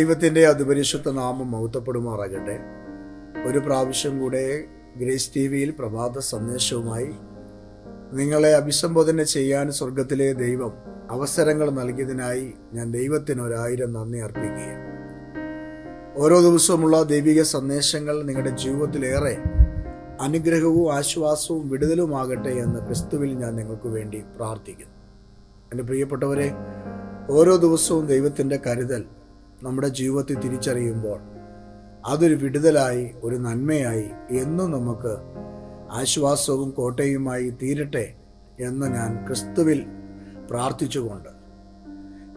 ദൈവത്തിന്റെ അതിപരിശുദ്ധ നാമം മൗത്തപ്പെടുമാറാകട്ടെ ഒരു പ്രാവശ്യം കൂടെ ഗ്രേസ് ടി വിയിൽ പ്രഭാത സന്ദേശവുമായി നിങ്ങളെ അഭിസംബോധന ചെയ്യാൻ സ്വർഗത്തിലെ ദൈവം അവസരങ്ങൾ നൽകിയതിനായി ഞാൻ ദൈവത്തിന് ഒരായിരം നന്ദി അർപ്പിക്കുകയാണ്. ഓരോ ദിവസവുമുള്ള ദൈവിക സന്ദേശങ്ങൾ നിങ്ങളുടെ ജീവിതത്തിലേറെ അനുഗ്രഹവും ആശ്വാസവും വിടുതലുമാകട്ടെ എന്ന് ക്രിസ്തുവിൽ ഞാൻ നിങ്ങൾക്ക് വേണ്ടി പ്രാർത്ഥിക്കുന്നു. എന്റെ പ്രിയപ്പെട്ടവരെ ഓരോ ദിവസവും ദൈവത്തിന്റെ കരുതൽ നമ്മുടെ ജീവിതത്തിൽ തിരിച്ചറിയുമ്പോൾ അതൊരു വിടുതലായി ഒരു നന്മയായി എന്നും നമുക്ക് ആശ്വാസവും കോട്ടയുമായി തീരട്ടെ എന്ന് ഞാൻ ക്രിസ്തുവിൽ പ്രാർത്ഥിച്ചുകൊണ്ട്.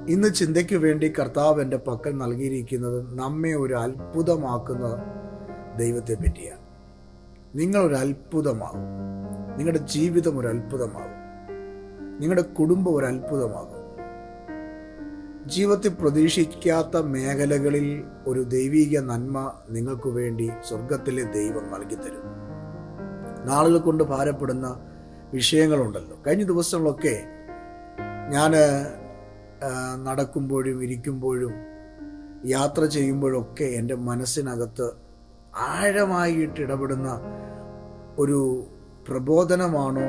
ഇന്ന് ചിന്തയ്ക്ക് വേണ്ടി കർത്താവ് എന്റെ പക്കൽ നൽകിയിരിക്കുന്നത് നമ്മെ ഒരു അത്ഭുതമാക്കുന്ന ദൈവത്തെ പറ്റിയാണ്. നിങ്ങളൊരു അത്ഭുതമാകും നിങ്ങളുടെ ജീവിതം ഒരു അത്ഭുതമാകും നിങ്ങളുടെ കുടുംബം ഒരു അത്ഭുതമാകും ജീവിതത്തിൽ പ്രതീക്ഷിക്കാത്ത മേഖലകളിൽ ഒരു ദൈവീക നന്മ നിങ്ങൾക്ക് വേണ്ടി സ്വർഗത്തിലെ ദൈവം നൽകി തരും. നാളുകൾ കൊണ്ട് ഭാരപ്പെടുന്ന വിഷയങ്ങളുണ്ടല്ലോ. കഴിഞ്ഞ ദിവസങ്ങളൊക്കെ ഞാൻ നടക്കുമ്പോഴും ഇരിക്കുമ്പോഴും യാത്ര ചെയ്യുമ്പോഴൊക്കെ എന്റെ മനസ്സിനകത്ത് ആഴമായിട്ട് ഇടപെടുന്ന ഒരു പ്രബോധനമാണോ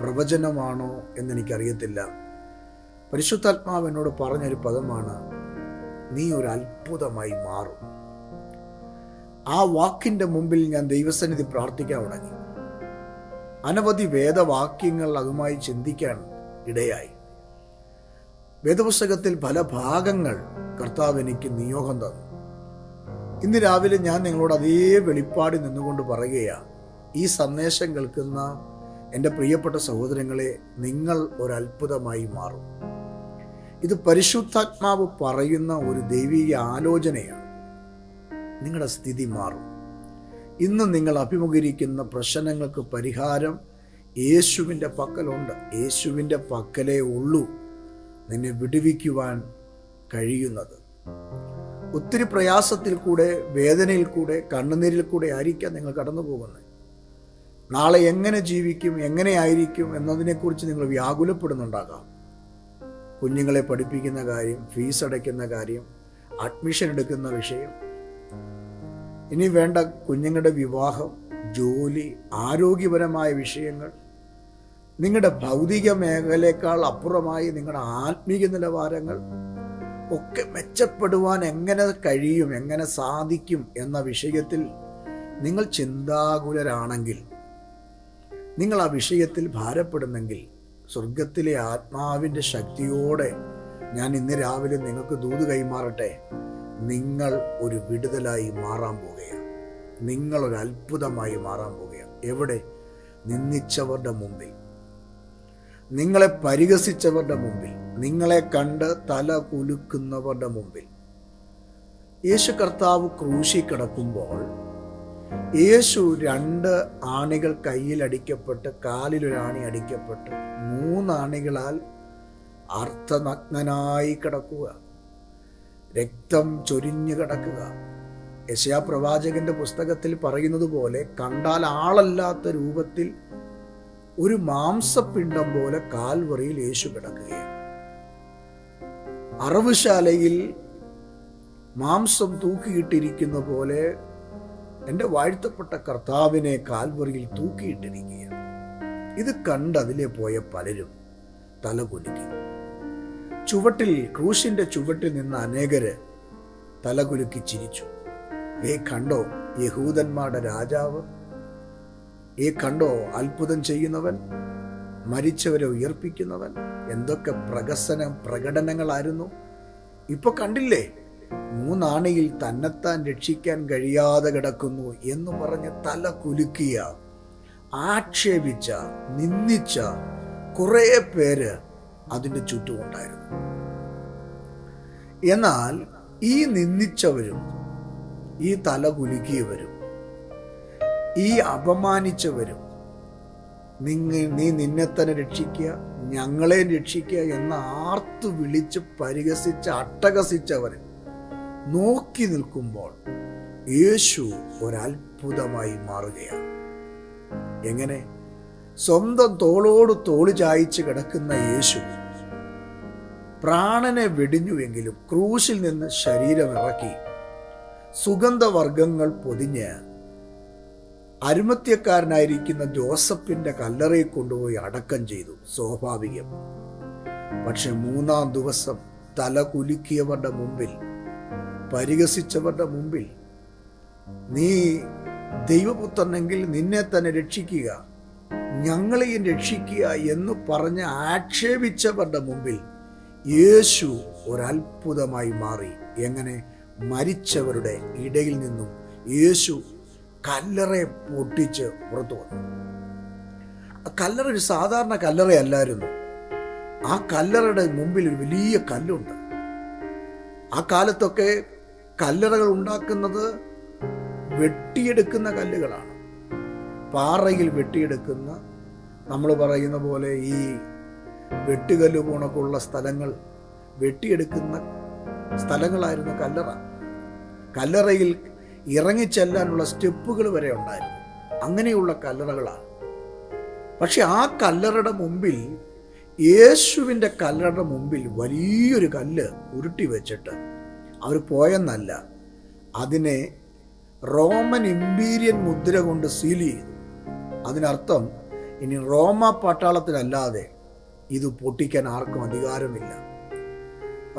പ്രവചനമാണോ എന്നെനിക്കറിയത്തില്ല. പരിശുദ്ധാത്മാവ് എന്നോട് പറഞ്ഞൊരു പദമാണ് നീ ഒരു അത്ഭുതമായി മാറും. ആ വാക്കിന്റെ മുമ്പിൽ ഞാൻ ദൈവസന്നിധി പ്രാർത്ഥിക്കാൻ തുടങ്ങി. അനവധി വേദവാക്യങ്ങൾ അതുമായി ചിന്തിക്കാൻ ഇടയായി. വേദപുസ്തകത്തിൽ പല ഭാഗങ്ങൾ കർത്താവ് എനിക്ക് നിയോഗം തന്നു. ഇന്ന് രാവിലെ ഞാൻ നിങ്ങളോട് അതേ വെളിപ്പാടി നിന്നുകൊണ്ട് പറയുകയാണ് ഈ സന്ദേശം കേൾക്കുന്ന എന്റെ പ്രിയപ്പെട്ട സഹോദരങ്ങളെ നിങ്ങൾ ഒരത്ഭുതമായി മാറും. ഇത് പരിശുദ്ധാത്മാവ് പറയുന്ന ഒരു ദൈവീക ആലോചനയാണ്. നിങ്ങളുടെ സ്ഥിതി മാറും. ഇന്ന് നിങ്ങൾ അഭിമുഖീകരിക്കുന്ന പ്രശ്നങ്ങൾക്ക് പരിഹാരം യേശുവിന്റെ പക്കലുണ്ട്. യേശുവിന്റെ പക്കലേ ഉള്ളൂ നിന്നെ വിടുവിക്കുവാൻ കഴിയുന്നത്. ഒത്തിരി പ്രയാസത്തിൽ കൂടെ വേദനയിൽ കൂടെ കണ്ണുനീരിൽ കൂടെ ആയിരിക്കാം നിങ്ങൾ കടന്നു പോകുന്നത്. നാളെ എങ്ങനെ ജീവിക്കും എങ്ങനെ ആയിരിക്കും എന്നതിനെക്കുറിച്ച് നിങ്ങൾ വ്യാകുലപ്പെടുന്നുണ്ടാകാം. കുഞ്ഞുങ്ങളെ പഠിപ്പിക്കുന്ന കാര്യം ഫീസ് അടയ്ക്കുന്ന കാര്യം അഡ്മിഷൻ എടുക്കുന്ന വിഷയം. ഇനി വേണ്ട കുഞ്ഞുങ്ങളുടെ വിവാഹം ജോലി ആരോഗ്യപരമായ വിഷയങ്ങൾ. നിങ്ങളുടെ ഭൗതിക മേഖലയേക്കാൾ അപ്പുറമായി നിങ്ങളുടെ ആത്മീയ നിലവാരങ്ങൾ ഒക്കെ മെച്ചപ്പെടുവാൻ എങ്ങനെ കഴിയും എങ്ങനെ സാധിക്കും എന്ന വിഷയത്തിൽ നിങ്ങൾ ചിന്താകുലരാണെങ്കിൽ നിങ്ങൾ ആ വിഷയത്തിൽ ഭാരപ്പെടുന്നെങ്കിൽ സ്വർഗത്തിലെ ആത്മാവിന്റെ ശക്തിയോടെ ഞാൻ ഇന്ന് രാവിലെ നിങ്ങൾക്ക് ദൂത് കൈമാറട്ടെ. നിങ്ങൾ ഒരു വിടുതലായി മാറാൻ പോവുകയാണ്. നിങ്ങൾ ഒരു അത്ഭുതമായി മാറാൻ പോവുകയാണ്. എവിടെ? നിന്ദിച്ചവരുടെ മുമ്പിൽ. നിങ്ങളെ പരിഹസിച്ചവരുടെ മുമ്പിൽ. നിങ്ങളെ കണ്ട് തല കുലുക്കുന്നവരുടെ മുമ്പിൽ. യേശു കർത്താവ് ക്രൂശി കിടക്കുമ്പോൾ യേശു രണ്ട് ആണികൾ കയ്യിൽ കയ്യിലടിക്കപ്പെട്ട് കാലിലൊരാണി അടിക്കപ്പെട്ട് മൂന്നാണികളാൽ അർത്ഥനഗ്നനായി കിടക്കുക. രക്തം ചൊരിഞ്ഞു കിടക്കുക. യശയാ പ്രവാചകന്റെ പുസ്തകത്തിൽ പറയുന്നത് പോലെ കണ്ടാൽ ആളല്ലാത്ത രൂപത്തിൽ ഒരു മാംസപിണ്ഡം പോലെ കാൽവറിയിൽ യേശു കിടക്കുകയാണ്. അറവുശാലയിൽ മാംസം തൂക്കിയിട്ടിരിക്കുന്ന പോലെ എന്റെ വാഴ്ത്തപ്പെട്ട കർത്താവിനെ കാൽവറിയിൽ തൂക്കിയിട്ടിരിക്കുകയാണ്. ഇത് കണ്ട് അതിലെ പോയ പലരും തലകുലുക്കി ചുവട്ടിൽ ക്രൂശിന്റെ ചുവട്ടിൽ നിന്ന് അനേകര് തലകുലുക്കി ചിരിച്ചു. ഏ കണ്ടോ യഹൂദന്മാരുടെ രാജാവ്? ഏ കണ്ടോ അത്ഭുതം ചെയ്യുന്നവൻ? മരിച്ചവരെ ഉയർപ്പിക്കുന്നവൻ? എന്തൊക്കെ പ്രകസനം പ്രകടനങ്ങളായിരുന്നു? ഇപ്പൊ കണ്ടില്ലേ? മൂന്നാണിയിൽ തന്നെത്താൻ രക്ഷിക്കാൻ കഴിയാതെ കിടക്കുന്നു എന്ന് പറഞ്ഞ് തല കുലുക്കിയ ആക്ഷേപിച്ച നിന്ദിച്ച കുറേ പേര് അതിന്റെ ചുറ്റുമുണ്ടായിരുന്നു എന്നാൽ ഈ നിന്ദിച്ചവരും ഈ തല കുലുക്കിയവരും ഈ അപമാനിച്ചവരും നിങ്ങ നീ നിന്നെ തന്നെ രക്ഷിക്കുക ഞങ്ങളെ രക്ഷിക്കുക എന്ന് ആർത്തു വിളിച്ച് പരിഹസിച്ച് അട്ടഹസിച്ചവർ നോക്കി നിൽക്കുമ്പോൾ യേശു ഒരത്ഭുതമായി മാറുകയാണ്. എങ്ങനെ? സ്വന്തം തോളോട് തോൾ ചായച്ച് കിടക്കുന്ന യേശു പ്രാണനെ വെടിഞ്ഞുവെങ്കിലും ക്രൂശിൽ നിന്ന് ശരീരം ഇറക്കി സുഗന്ധവർഗങ്ങൾ പൊതിഞ്ഞ് അരുമത്യക്കാരനായിരിക്കുന്ന ജോസഫിന്റെ കല്ലറയിൽ കൊണ്ടുപോയി അടക്കം ചെയ്തു സ്വാഭാവികം. പക്ഷെ മൂന്നാം ദിവസം തല കുലുക്കിയവരുടെ മുമ്പിൽ പരിഹസിച്ചവരുടെ മുമ്പിൽ നീ ദൈവപുത്രനെങ്കിൽ നിന്നെ തന്നെ രക്ഷിക്കുക ഞങ്ങളെയും രക്ഷിക്കുക എന്ന് പറഞ്ഞ് ആക്ഷേപിച്ചവരുടെ മുമ്പിൽ യേശു ഒരത്ഭുതമായി മാറി. എങ്ങനെ? മരിച്ചവരുടെ ഇടയിൽ നിന്നും യേശു കല്ലറയെ പൊട്ടിച്ച് പുറത്തു വന്നു. കല്ലറ ഒരു സാധാരണ കല്ലറയല്ലായിരുന്നു. ആ കല്ലറയുടെ മുമ്പിൽ ഒരു വലിയ കല്ലുണ്ട്. ആ കാലത്തൊക്കെ കല്ലറകൾ ഉണ്ടാക്കുന്നത് വെട്ടിയെടുക്കുന്ന കല്ലുകളാണ്. പാറയിൽ വെട്ടിയെടുക്കുന്ന നമ്മൾ പറയുന്ന പോലെ ഈ വെട്ടുകല്ല് പോണക്കുള്ള സ്ഥലങ്ങൾ വെട്ടിയെടുക്കുന്ന സ്ഥലങ്ങളായിരുന്നു കല്ലറ. കല്ലറയിൽ ഇറങ്ങിച്ചെല്ലാനുള്ള സ്റ്റെപ്പുകൾ വരെ ഉണ്ടായിരുന്നു. അങ്ങനെയുള്ള കല്ലറകളാണ്. പക്ഷെ ആ കല്ലറയുടെ മുമ്പിൽ യേശുവിന്റെ കല്ലറയുടെ മുമ്പിൽ വലിയൊരു കല്ല് ഉരുട്ടി വെച്ചിട്ട് അവർ പോയെന്നല്ല. അതിനെ റോമൻ ഇമ്പീരിയൻ മുദ്ര കൊണ്ട് സീൽ ചെയ്തു. അതിനർത്ഥം ഇനി റോമ പട്ടാളത്തിനല്ലാതെ ഇത് പൊട്ടിക്കാൻ ആർക്കും അധികാരമില്ല.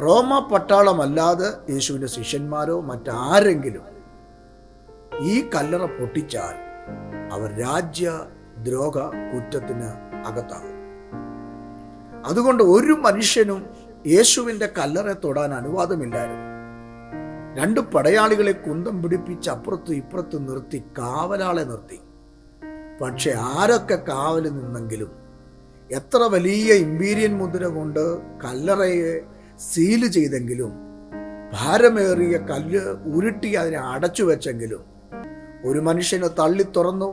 റോമ പട്ടാളമല്ലാതെ യേശുവിന്റെ ശിഷ്യന്മാരോ മറ്റാരെങ്കിലും ഈ കല്ലറ പൊട്ടിച്ചാൽ അവർ രാജ്യ ദ്രോഹ കുറ്റത്തിന് അകത്താകും. അതുകൊണ്ട് ഒരു മനുഷ്യനും യേശുവിന്റെ കല്ലറ തൊടാൻ അനുവാദമില്ലായിരുന്നു. രണ്ട് പടയാളികളെ കുന്തം പിടിപ്പിച്ച് അപ്പുറത്തും ഇപ്പുറത്തും നിർത്തി കാവലാളെ നിർത്തി. പക്ഷെ ആരൊക്കെ കാവൽ നിന്നെങ്കിലും എത്ര വലിയ ഇമ്പീരിയൻ മുദ്ര കൊണ്ട് കല്ലറയെ സീൽ ചെയ്തെങ്കിലും ഭാരമേറിയ കല്ല് ഉരുട്ടി അതിനെ അടച്ചു വെച്ചെങ്കിലും ഒരു മനുഷ്യനെ തള്ളി തുറന്നു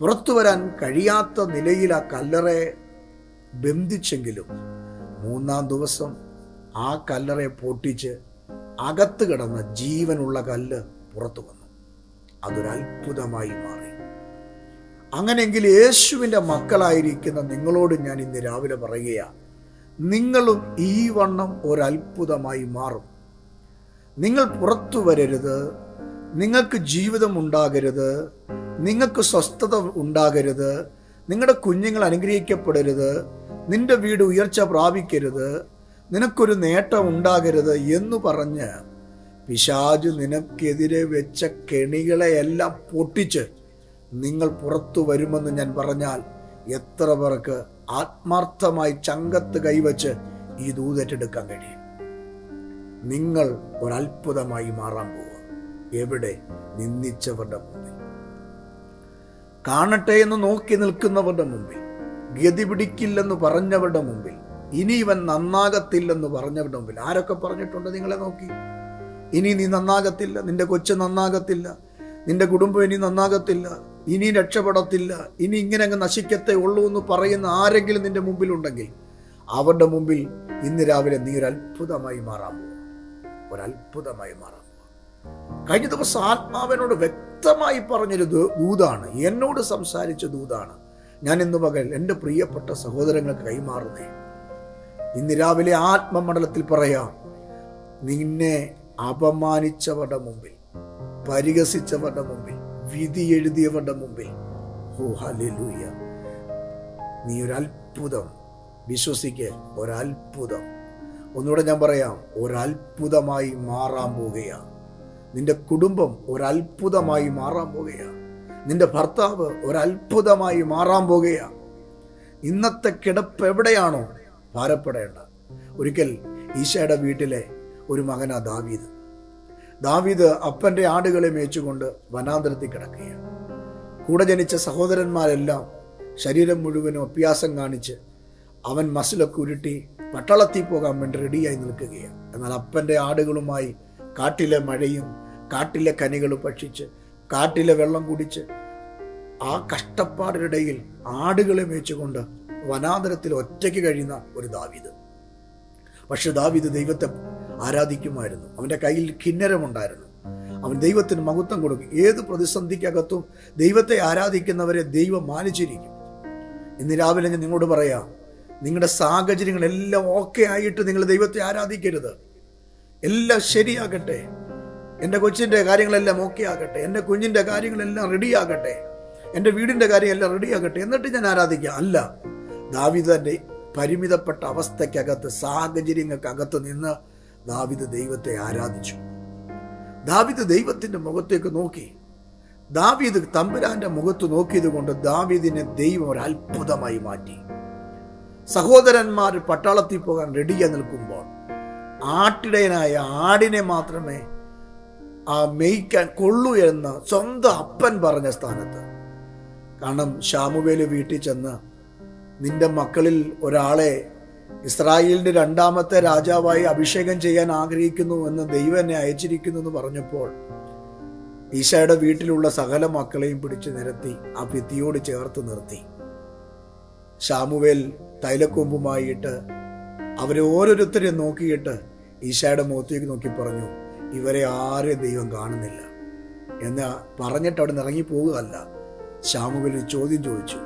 പുറത്തു വരാൻ കഴിയാത്ത നിലയിൽ ആ കല്ലറയെ ബന്ധിച്ചെങ്കിലും മൂന്നാം ദിവസം ആ കല്ലറയെ പൊട്ടിച്ച് അകത്ത് കിടന്ന ജീവനുള്ള കല്ല് പുറത്തു വന്നു. അതൊരത്ഭുതമായി മാറി. അങ്ങനെയെങ്കിൽ യേശുവിന്റെ മക്കളായിരിക്കുന്ന നിങ്ങളോട് ഞാൻ ഇന്ന് രാവിലെ പറയുകയാണ് നിങ്ങളും ഈ വണ്ണം ഒരത്ഭുതമായി മാറും. നിങ്ങൾ പുറത്തു വരരുത് നിങ്ങൾക്ക് ജീവിതം ഉണ്ടാകരുത് നിങ്ങൾക്ക് സ്വസ്ഥത ഉണ്ടാകരുത് നിങ്ങളുടെ കുഞ്ഞുങ്ങൾ അനുഗ്രഹിക്കപ്പെടരുത് നിന്റെ വീട് ഉയർച്ച പ്രാപിക്കരുത് നിനക്കൊരു നേട്ടം ഉണ്ടാകരുത് എന്ന് പറഞ്ഞ് പിശാജു നിനക്കെതിരെ വെച്ച കെണികളെയെല്ലാം പൊട്ടിച്ച് നിങ്ങൾ പുറത്തു വരുമെന്ന് ഞാൻ പറഞ്ഞാൽ എത്ര പേർക്ക് ആത്മാർത്ഥമായി ചങ്കത്ത് കൈവച്ച് ഈ ദൂതറ്റെടുക്കാൻ കഴിയും? നിങ്ങൾ ഒരത്ഭുതമായി മാറാൻ പോവുക. എവിടെ? നിന്ദിച്ചവരുടെ മുമ്പിൽ. കാണട്ടെ എന്ന് നോക്കി നിൽക്കുന്നവരുടെ മുമ്പിൽ. ഗതി പിടിക്കില്ലെന്ന് പറഞ്ഞവരുടെ മുമ്പിൽ. ഇനി ഇവൻ നന്നാകത്തില്ലെന്ന് പറഞ്ഞവരുടെ മുമ്പിൽ. ആരൊക്കെ പറഞ്ഞിട്ടുണ്ട് നിങ്ങളെ നോക്കി? ഇനി നീ നന്നാകത്തില്ല നിന്റെ കൊച്ചു നന്നാകത്തില്ല നിന്റെ കുടുംബം ഇനി നന്നാകത്തില്ല ഇനി രക്ഷപ്പെടത്തില്ല ഇനി ഇങ്ങനെ അങ്ങ് നശിക്കത്തേ ഉള്ളൂ എന്ന് പറയുന്ന ആരെങ്കിലും നിന്റെ മുമ്പിലുണ്ടെങ്കിൽ അവരുടെ മുമ്പിൽ ഇന്ന് രാവിലെ നീ ഒരു അത്ഭുതമായി മാറാൻ പോകും ഒരത്ഭുതമായി മാറാൻ പോകും കഴിഞ്ഞ ദിവസം ആത്മാവിനോട് വ്യക്തമായി പറഞ്ഞൊരു ദൂതാണ് എന്നോട് സംസാരിച്ച ദൂതാണ്. ഞാൻ ഇന്ന് പകൽ എന്റെ പ്രിയപ്പെട്ട സഹോദരങ്ങൾക്ക് കൈമാറുന്നേ ഇന്ന് രാവിലെ ആത്മമണ്ഡലത്തിൽ പറയാം നിന്നെ അപമാനിച്ചവരുടെ മുമ്പിൽ പരിഹസിച്ചവരുടെ മുമ്പിൽ വിധി എഴുതിയവരുടെ മുമ്പിൽ. ഓ ഹലൂയ നീ ഒരു അത്ഭുതം വിശ്വസിക്ക് ഒരത്ഭുതം. ഒന്നുകൂടെ ഞാൻ പറയാം ഒരത്ഭുതമായി മാറാൻ പോവുകയാണ്. നിന്റെ കുടുംബം ഒരത്ഭുതമായി മാറാൻ പോവുകയാണ്. നിന്റെ ഭർത്താവ് ഒരത്ഭുതമായി മാറാൻ പോവുകയാണ്. ഇന്നത്തെ കിടപ്പ് എവിടെയാണോ? ഭാരപ്പെടേണ്ട. ഒരിക്കൽ ഈശയുടെ വീട്ടിലെ ഒരു മകനാ ദാവീദ്. ദാവീദ് അപ്പന്റെ ആടുകളെ മേച്ചുകൊണ്ട് വനാന്തരത്തിൽ കിടക്കുകയാണ്. കൂടെ ജനിച്ച സഹോദരന്മാരെല്ലാം ശരീരം മുഴുവനും അഭ്യാസം കാണിച്ച് അവൻ മസിലൊക്കെ ഉരുട്ടി പട്ടളത്തിൽ പോകാൻ വേണ്ടി റെഡിയായി നിൽക്കുകയാണ്. എന്നാൽ അപ്പന്റെ ആടുകളുമായി കാട്ടിലെ മഴയും കാട്ടിലെ കനികൾ ഭക്ഷിച്ച് കാട്ടിലെ വെള്ളം കുടിച്ച് ആ കഷ്ടപ്പാടിനിടയിൽ ആടുകളെ മേച്ചുകൊണ്ട് വനാന്തരത്തിൽ ഒറ്റയ്ക്ക് കഴിയുന്ന ഒരു ദാവീദ്. പക്ഷെ ദാവീദ് ദൈവത്തെ ആരാധിക്കുമായിരുന്നു. അവന്റെ കയ്യിൽ കിന്നരമുണ്ടായിരുന്നു. അവൻ ദൈവത്തിന് മഹത്വം കൊടുക്കും. ഏത് പ്രതിസന്ധിക്കകത്തും ദൈവത്തെ ആരാധിക്കുന്നവരെ ദൈവം മാനിച്ചിരിക്കും. ഇന്ന് രാവിലെ ഞാൻ നിങ്ങളോട് പറയാം നിങ്ങളുടെ സാഹചര്യങ്ങളെല്ലാം ഓക്കെ ആയിട്ട് നിങ്ങൾ ദൈവത്തെ ആരാധിക്കരുത്. എല്ലാം ശരിയാകട്ടെ. എന്റെ കൊച്ചിന്റെ കാര്യങ്ങളെല്ലാം ഓക്കെ ആകട്ടെ. എന്റെ കുഞ്ഞിന്റെ കാര്യങ്ങളെല്ലാം റെഡിയാകട്ടെ. എന്റെ വീടിന്റെ കാര്യമെല്ലാം റെഡിയാകട്ടെ. എന്നിട്ട് ഞാൻ ആരാധിക്കാം? അല്ല. ദാവിദന്റെ പരിമിതപ്പെട്ട അവസ്ഥയ്ക്കകത്ത് സാഹചര്യങ്ങൾക്കകത്ത് നിന്ന് ദാവിദ് ദൈവത്തെ ആരാധിച്ചു. ദാവിദ് ദൈവത്തിന്റെ മുഖത്തേക്ക് നോക്കി. ദാവീദ് തമ്പുരാന്റെ മുഖത്ത് നോക്കിയത് കൊണ്ട് ദാവീദിനെ ദൈവം ഒരു അത്ഭുതമായി മാറ്റി. സഹോദരന്മാർ പട്ടാളത്തിൽ പോകാൻ റെഡിയായി നിൽക്കുമ്പോൾ ആട്ടിടയനായ ആടിനെ മാത്രമേ ആ മേയ്ക്കാൻ കൊള്ളൂ എന്ന് സ്വന്തം അപ്പൻ പറഞ്ഞ സ്ഥാനത്ത്. കാരണം ഷാമുവേൽ വീട്ടിൽ ചെന്ന് നിന്റെ മക്കളിൽ ഒരാളെ ഇസ്രായേലിന്റെ രണ്ടാമത്തെ രാജാവായി അഭിഷേകം ചെയ്യാൻ ആഗ്രഹിക്കുന്നു എന്ന് ദൈവം എന്നെ അയച്ചിരിക്കുന്നു എന്ന് പറഞ്ഞപ്പോൾ ഈശയുടെ വീട്ടിലുള്ള സകല മക്കളെയും പിടിച്ചു നിരത്തി ആ ഭിത്തിയോട് ചേർത്ത് നിർത്തി. ഷാമുവേൽ തൈലക്കൊമ്പുമായിട്ട് അവരെ ഓരോരുത്തരെയും നോക്കിയിട്ട് ഈശയുടെ മുഖത്തേക്ക് നോക്കി പറഞ്ഞു ഇവരെ ആരെയും ദൈവം കാണുന്നില്ല. എന്ന് പറഞ്ഞിട്ട് അവിടെ നിന്ന് ഇറങ്ങി പോകുകയല്ല ഷാമുവേൽ ചോദ്യം ചോദിച്ചു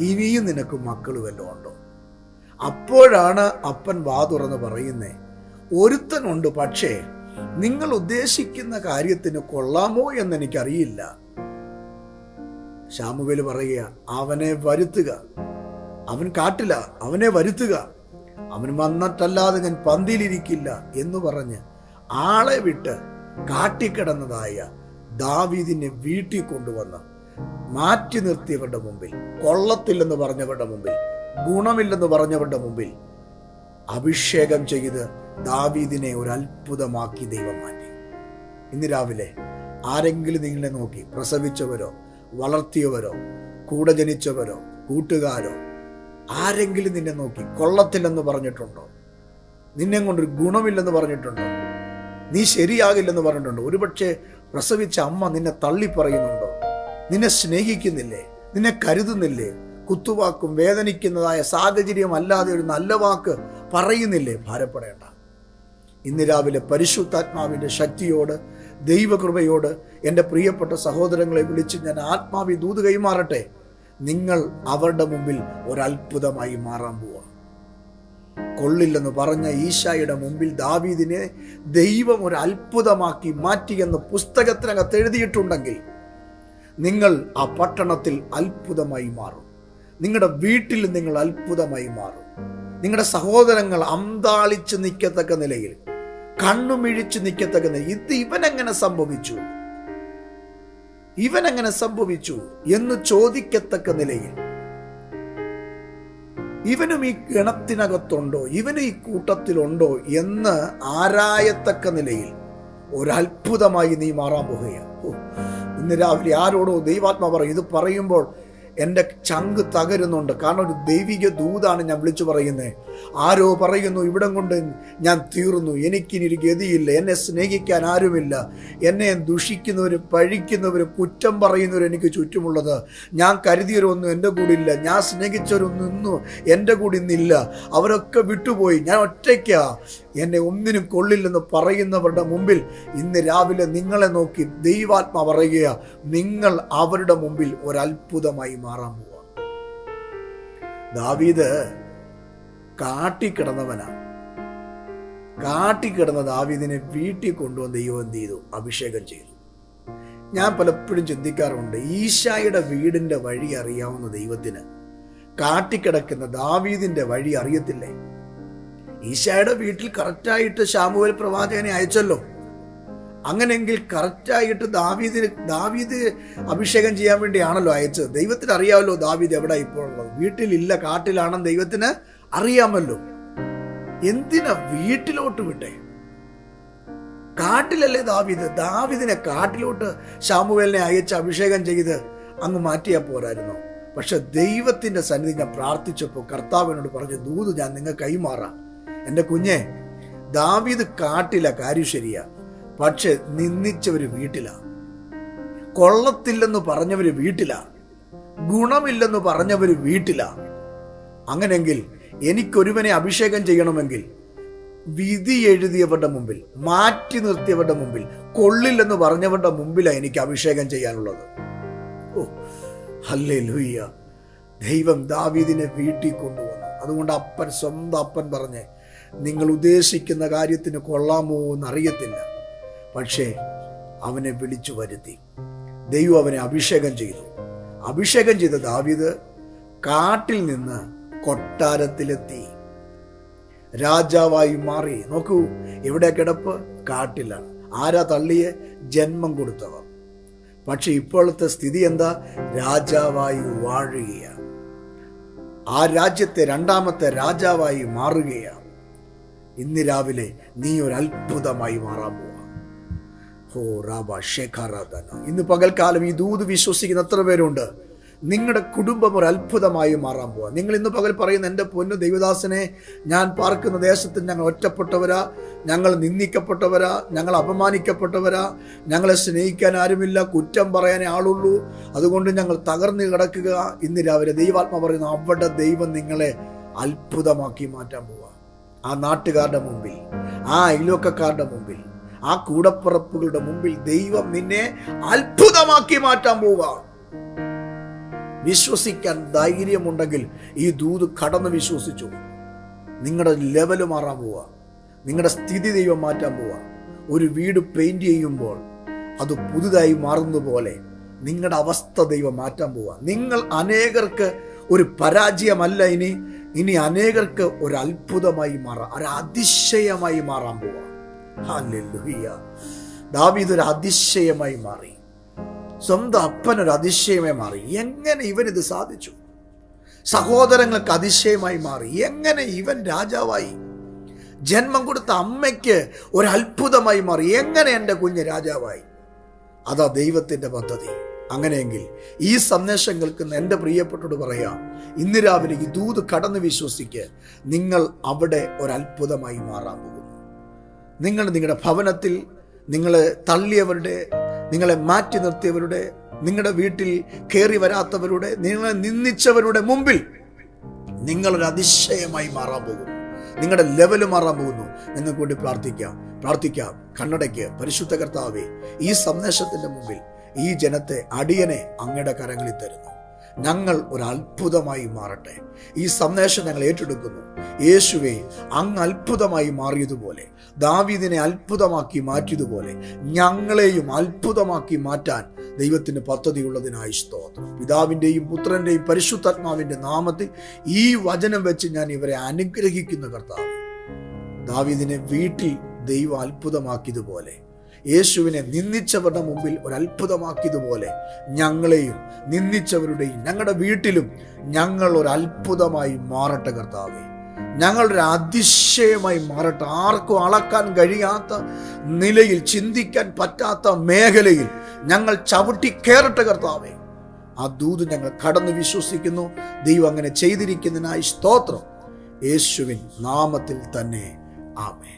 ഇനിയും നിനക്ക് മക്കൾ വല്ലതും ഉണ്ടോ? അപ്പോഴാണ് അപ്പൻ വാ തുറന്ന് പറയുന്നേ ഒരുത്തനുണ്ട് പക്ഷേ നിങ്ങൾ ഉദ്ദേശിക്കുന്ന കാര്യത്തിന് കൊള്ളാമോ എന്ന് എനിക്കറിയില്ല ഷാമുവേൽ പറയുക അവനെ വരുത്തുക. അവൻ കാട്ടില്ല അവനെ വരുത്തുക. അവൻ വന്നിട്ടല്ലാതെ ഞാൻ പന്തിയിലിരിക്കില്ല. എന്ന് പറഞ്ഞ് ആളെ വിട്ട് കാട്ടിക്കിടന്നതായ ദാവീദിനെ വീട്ടിൽ കൊണ്ടുവന്ന് മാറ്റി നിർത്തിയവരുടെ മുമ്പിൽ കൊള്ളത്തില്ലെന്ന് പറഞ്ഞവരുടെ മുമ്പിൽ ഗുണമില്ലെന്ന് പറഞ്ഞവരുടെ മുമ്പിൽ അഭിഷേകം ചെയ്ത് ദാവീദിനെ ഒരു അത്ഭുതമാക്കി ദൈവം മാറ്റി. ഇന്ന് രാവിലെ ആരെങ്കിലും നിങ്ങളെ നോക്കി പ്രസവിച്ചവരോ വളർത്തിയവരോ കൂടെ ജനിച്ചവരോ കൂട്ടുകാരോ ആരെങ്കിലും നിന്നെ നോക്കി കൊള്ളത്തില്ലെന്ന് പറഞ്ഞിട്ടുണ്ടോ? നിന്നെ കൊണ്ടൊരു ഗുണമില്ലെന്ന് പറഞ്ഞിട്ടുണ്ടോ? നീ ശരിയാകില്ലെന്ന് പറഞ്ഞിട്ടുണ്ടോ? ഒരുപക്ഷെ പ്രസവിച്ച അമ്മ നിന്നെ തള്ളി പറയുന്നുണ്ടോ നിന്നെ സ്നേഹിക്കുന്നില്ലേ? നിന്നെ കരുതുന്നില്ലേ? കുത്തുവാക്കും വേദനിക്കുന്നതായ സാഹചര്യം അല്ലാതെ ഒരു നല്ല വാക്ക് പറയുന്നില്ലേ? ഭാരപ്പെടേണ്ട. ഇന്ന് രാവിലെ പരിശുദ്ധാത്മാവിന്റെ ശക്തിയോട് ദൈവകൃപയോട് എന്റെ പ്രിയപ്പെട്ട സഹോദരങ്ങളെ വിളിച്ച് ഞാൻ ആത്മാവി ദൂത് കൈമാറട്ടെ. നിങ്ങൾ അവരുടെ മുമ്പിൽ ഒരത്ഭുതമായി മാറാൻ പോവാ. കൊള്ളില്ലെന്ന് പറഞ്ഞ ഈശായുടെ മുമ്പിൽ ദാവീദിനെ ദൈവം ഒരു അത്ഭുതമാക്കി മാറ്റിയെന്ന് പുസ്തകത്തിനകത്ത് എഴുതിയിട്ടുണ്ടെങ്കിൽ നിങ്ങൾ ആ പട്ടണത്തിൽ അത്ഭുതമായി മാറും. നിങ്ങളുടെ വീട്ടിൽ നിങ്ങൾ അത്ഭുതമായി മാറും. നിങ്ങളുടെ സഹോദരങ്ങൾ അന്താളിച്ച് നിൽക്കത്തക്ക നിലയിൽ കണ്ണുമിഴിച്ച് നിൽക്കത്തക്ക നിലയിൽ ഇത് ഇവനെങ്ങനെ സംഭവിച്ചു? ഇവനെങ്ങനെ സംഭവിച്ചു എന്ന് ചോദിക്കത്തക്ക നിലയിൽ. ഇവനും ഈ ഗണത്തിനകത്തുണ്ടോ ഇവനും ഈ കൂട്ടത്തിലുണ്ടോ എന്ന് ആരായത്തക്ക നിലയിൽ ഒരത്ഭുതമായി നീ മാറാൻ പോകുകയാണ് ഓ, ഇന്ന് രാവിലെ ആരോടോ ദൈവാത്മ പറയും ഇത് പറയുമ്പോൾ എന്റെ ചങ്ക് തകരുന്നുണ്ട്. കാരണം ഒരു ദൈവിക ദൂതാണ് ഞാൻ വിളിച്ചു പറയുന്നത് ആരോ പറയുന്നു ഇവിടം കൊണ്ട് ഞാൻ തീർന്നു. എനിക്കിനി ഒരു ഗതിയില്ല. എന്നെ സ്നേഹിക്കാൻ ആരുമില്ല. എന്നെ ദുഷിക്കുന്നവർ പഴിക്കുന്നവർ കുറ്റം പറയുന്നവർ എനിക്ക് ചുറ്റുമുള്ളത്. ഞാൻ കരുതിയവരൊന്നും എന്റെ കൂടെ ഇല്ല. ഞാൻ സ്നേഹിച്ചവരൊന്നും ഇന്നും എന്റെ കൂടെ ഇന്നില്ല. അവരൊക്കെ വിട്ടുപോയി. ഞാൻ ഒറ്റയ്ക്കാ. എന്നെ ഒന്നിനും കൊള്ളില്ലെന്ന് പറയുന്നവരുടെ മുമ്പിൽ ഇന്ന് രാവിലെ നിങ്ങളെ നോക്കി ദൈവാത്മ പറയുക നിങ്ങൾ അവരുടെ മുമ്പിൽ ഒരത്ഭുതമായി മാറാൻ പോവാ. ദാവീദ് കാട്ടിക്കിടന്നവനാ. കാട്ടിക്കിടന്ന ദാവീദിനെ വീട്ടിൽ കൊണ്ടുവന്ന് ദൈവം എന്ത് ചെയ്തു? അഭിഷേകം ചെയ്തു. ഞാൻ പലപ്പോഴും ചിന്തിക്കാറുണ്ട് ഈശായുടെ വീടിന്റെ വഴി അറിയാവുന്ന ദൈവത്തിന് കാട്ടിക്കിടക്കുന്ന ദാവീദിന്റെ വഴി അറിയത്തില്ലേ? ഈശായുടെ വീട്ടിൽ കറക്റ്റായിട്ട് ശാമുവൽ പ്രവാചകനെ അയച്ചല്ലോ. അങ്ങനെങ്കിൽ കറക്റ്റായിട്ട് ദാവീദിന് ദാവീദ് അഭിഷേകം ചെയ്യാൻ വേണ്ടിയാണല്ലോ അയച്ചത്. ദൈവത്തിന് അറിയാമല്ലോ ദാവീദ് എവിടെ ഇപ്പോൾ ഉള്ളത്. വീട്ടിലില്ല കാട്ടിലാണെന്ന് ദൈവത്തിന് അറിയാമല്ലോ. എന്തിനാ വീട്ടിലോട്ട് വിട്ടേ? കാട്ടിലല്ലേ ദാവീദ്? ദാവീദിനെ കാട്ടിലോട്ട് ശാമുവേലിനെ അയച്ച് അഭിഷേകം ചെയ്ത് അങ്ങ് മാറ്റിയാൽ പോരായിരുന്നു. പക്ഷെ ദൈവത്തിന്റെ സന്നിധി ഞാൻ പ്രാർത്ഥിച്ചപ്പോൾ കർത്താവിനോട് പറഞ്ഞു ദൂത് ഞാൻ നിങ്ങൾ കൈമാറാം. എന്റെ കുഞ്ഞെ ദാവീദ് കാട്ടില കാര്യം ശരിയാ. പക്ഷെ നിന്ദിച്ചവർ വീട്ടിലാ. കൊള്ളത്തില്ലെന്ന് പറഞ്ഞവർ വീട്ടിലാ. ഗുണമില്ലെന്ന് പറഞ്ഞവർ വീട്ടിലാ. അങ്ങനെങ്കിൽ എനിക്കൊരുവനെ അഭിഷേകം ചെയ്യണമെങ്കിൽ വിധി എഴുതിയവരുടെ മുമ്പിൽ മാറ്റി നിർത്തിയവരുടെ മുമ്പിൽ കൊള്ളില്ലെന്ന് പറഞ്ഞവരുടെ മുമ്പിലാണ് എനിക്ക് അഭിഷേകം ചെയ്യാനുള്ളത്. ഓ അല്ലേ ലൂയ്യ ദൈവം ദാവീദിനെ വീട്ടിൽ കൊണ്ടുവന്നു. അതുകൊണ്ട് അപ്പൻ സ്വന്തം അപ്പൻ പറഞ്ഞ് നിങ്ങൾ ഉദ്ദേശിക്കുന്ന കാര്യത്തിന് കൊള്ളാമോ എന്നറിയത്തില്ല. പക്ഷേ അവനെ വിളിച്ചു വരുത്തി. ദൈവം അവനെ അഭിഷേകം ചെയ്തു. അഭിഷേകം ചെയ്ത ദാവിദ് കാട്ടിൽ നിന്ന് കൊട്ടാരത്തിലെത്തി. രാജാവായി മാറി. നോക്കൂ എവിടെ കിടപ്പ്? കാട്ടിലാണ്. ആരാ തള്ളിയെ? ജന്മം കൊടുത്തവർ. പക്ഷെ ഇപ്പോഴത്തെ സ്ഥിതി എന്താ? രാജാവായി വാഴുകയാണ്. ആ രാജ്യത്തെ രണ്ടാമത്തെ രാജാവായി മാറുകയാണ്. ഇന്ന് രാവിലെ നീ ഒരു അത്ഭുതമായി മാറാൻ പോവാ. ഹോ റാബ ഇന്ന് പകൽക്കാലം ഈ ദൂത് വിശ്വസിക്കുന്ന എത്ര പേരുണ്ട്? നിങ്ങളുടെ കുടുംബം ഒരു അത്ഭുതമായി മാറാൻ പോവാ. നിങ്ങൾ ഇന്ന് പകൽ പറയുന്ന എന്റെ പൊന്നു ദൈവദാസനെ ഞാൻ പാർക്കുന്ന ദേശത്ത് ഞങ്ങൾ ഒറ്റപ്പെട്ടവരാ ഞങ്ങൾ നിന്ദിക്കപ്പെട്ടവരാ ഞങ്ങൾ അപമാനിക്കപ്പെട്ടവരാ ഞങ്ങളെ സ്നേഹിക്കാൻ ആരുമില്ല കുറ്റം പറയാനേ ആളുള്ളൂ. അതുകൊണ്ട് ഞങ്ങൾ തകർന്നു കിടക്കുക. ഇന്ന് രാവിലെ ദൈവാത്മ പറയുന്ന അവിടെ ദൈവം നിങ്ങളെ അത്ഭുതമാക്കി മാറ്റാൻ പോവാ. ആ നാട്ടുകാരുടെ മുമ്പിൽ ആ അയലോക്കക്കാരുടെ മുമ്പിൽ ആ കൂടപ്പുറപ്പുകളുടെ മുമ്പിൽ ദൈവം നിന്നെ അത്ഭുതമാക്കി മാറ്റാൻ പോവുകയാണ് വിശ്വസിക്കാൻ ധൈര്യമുണ്ടെങ്കിൽ ഈ ദൂത് കടന്ന് വിശ്വസിച്ചു. നിങ്ങളുടെ ലെവൽ മാറാൻ പോവുക. നിങ്ങളുടെ സ്ഥിതി ദൈവം മാറ്റാൻ പോവുക. ഒരു വീട് പെയിന്റ് ചെയ്യുമ്പോൾ അത് പുതുതായി മാറുന്നതുപോലെ നിങ്ങളുടെ അവസ്ഥ ദൈവം മാറ്റാൻ പോവുക. നിങ്ങൾ അനേകർക്ക് ഒരു പരാജയമല്ല ഇനി. ഇനി അനേകർക്ക് ഒരു അത്ഭുതമായി മാറാം ഒരു അതിശയമായി മാറാൻ പോവാ. ദാവീദ് ഒരു അതിശയമായി മാറി. സ്വന്തം അപ്പൻ ഒരു അതിശയമായി മാറി. എങ്ങനെ ഇവനിത് സാധിച്ചു? സഹോദരങ്ങൾക്ക് അതിശയമായി മാറി. എങ്ങനെ ഇവൻ രാജാവായി? ജന്മം കൊടുത്ത അമ്മയ്ക്ക് ഒരു അത്ഭുതമായി മാറി. എങ്ങനെ എന്റെ കുഞ്ഞ് രാജാവായി? അതാ ദൈവത്തിന്റെ പദ്ധതി. അങ്ങനെയെങ്കിൽ ഈ സന്ദേശം കേൾക്കുന്ന എന്റെ പ്രിയപ്പെട്ടോട് പറയാം. ഇന്ന് രാവിലെ ഈ ദൂത് കടന്ന് വിശ്വസിക്ക്. നിങ്ങൾ അവിടെ ഒരത്ഭുതമായി മാറാൻ പോകുന്നു. നിങ്ങൾ നിങ്ങളുടെ ഭവനത്തിൽ നിങ്ങളെ തള്ളിയവരുടെ നിങ്ങളെ മാറ്റി നിർത്തിയവരുടെ നിങ്ങളുടെ വീട്ടിൽ കയറി വരാത്തവരുടെ നിങ്ങളെ നിന്ദിച്ചവരുടെ മുമ്പിൽ നിങ്ങളൊരു അതിശയമായി മാറാൻ പോകുന്നു. നിങ്ങളുടെ ലെവൽ മാറാൻ പോകുന്നു. നിങ്ങൾക്ക് വേണ്ടി പ്രാർത്ഥിക്കാം. പ്രാർത്ഥിക്കാം. കണ്ണടയ്ക്ക്. പരിശുദ്ധ കർത്താവേ ഈ സന്ദേശത്തിന്റെ മുമ്പിൽ ഈ ജനത്തെ അടിയനെ അങ്ങയുടെ കരങ്ങളിൽ തരുന്നു. ഞങ്ങൾ ഒരു അത്ഭുതമായി മാറട്ടെ. ഈ സന്ദേശം ഞങ്ങൾ ഏറ്റെടുക്കുന്നു. യേശുവെ അങ്ങ് അത്ഭുതമായി മാറിയതുപോലെ ദാവീദിനെ അത്ഭുതമാക്കി മാറ്റിയതുപോലെ ഞങ്ങളെയും അത്ഭുതമാക്കി മാറ്റാൻ ദൈവത്തിന് പദ്ധതിയുള്ളതിനായി സ്തോത്രം. പിതാവിന്റെയും പുത്രന്റെയും പരിശുദ്ധാത്മാവിന്റെ നാമത്തിൽ ഈ വചനം വെച്ച് ഞാൻ ഇവരെ അനുഗ്രഹിക്കുന്ന കർത്താവ് ദാവീദിനെ വീട്ടിൽ ദൈവം അത്ഭുതമാക്കിയതുപോലെ യേശുവിനെ നിന്ദിച്ചവരുടെ മുമ്പിൽ ഒരു അത്ഭുതമാക്കിയതുപോലെ ഞങ്ങളെയും നിന്ദിച്ചവരുടെയും ഞങ്ങളുടെ വീട്ടിലും ഞങ്ങൾ ഒരു അത്ഭുതമായി മാറട്ടെ കർത്താവേ. ഞങ്ങളൊരു അതിശയമായി മാറട്ടെ. ആർക്കും അളക്കാൻ കഴിയാത്ത നിലയിൽ ചിന്തിക്കാൻ പറ്റാത്ത മേഖലയിൽ ഞങ്ങൾ ചവിട്ടി കയറട്ടെ കർത്താവേ. ആ ദൂത് ഞങ്ങൾ കടന്നു വിശ്വസിക്കുന്നു. ദൈവം അങ്ങനെ ചെയ്തിരിക്കുന്നതിനായി സ്തോത്രം. യേശുവിൻ നാമത്തിൽ തന്നെ. ആമേൻ.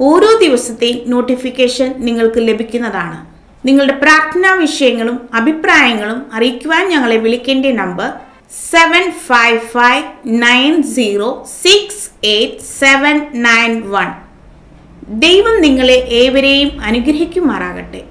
ഓരോ ദിവസത്തെയും നോട്ടിഫിക്കേഷൻ നിങ്ങൾക്ക് ലഭിക്കുന്നതാണ്. നിങ്ങളുടെ പ്രാർത്ഥനാ വിഷയങ്ങളും അഭിപ്രായങ്ങളും അറിയിക്കുവാൻ ഞങ്ങളെ വിളിക്കേണ്ട number seven five five nine zero six eight seven nine one ദൈവം നിങ്ങളെ ഏവരെയും അനുഗ്രഹിക്കുമാറാകട്ടെ.